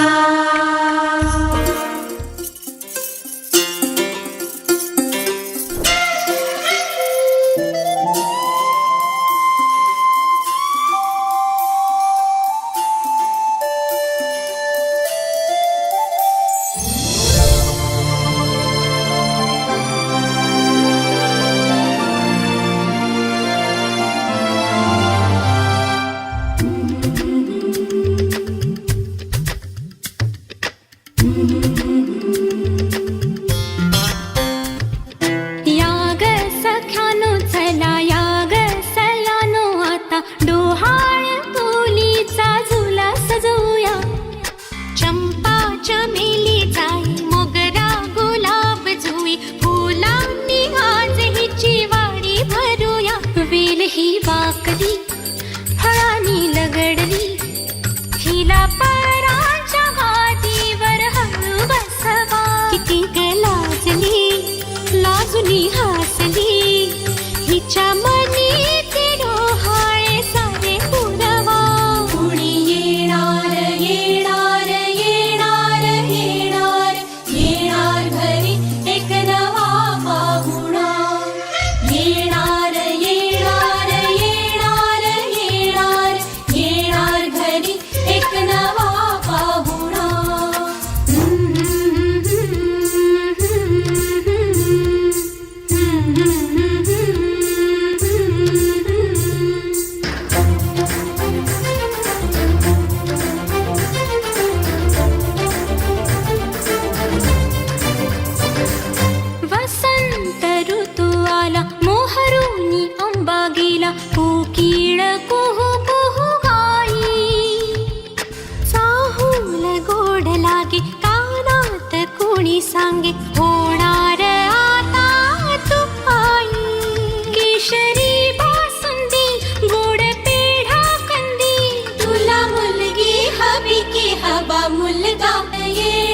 Natal. वसंत ऋतू आला मोहरूनी आंबा गेला कोकिळ कुहू कुहू गाई चाहूल गोड लागे कानात कोणी सांगे होणार आता तू आई बासुंदी गोड पेढा कंदी तुला मुलगी हवी की हवा मुलगा ये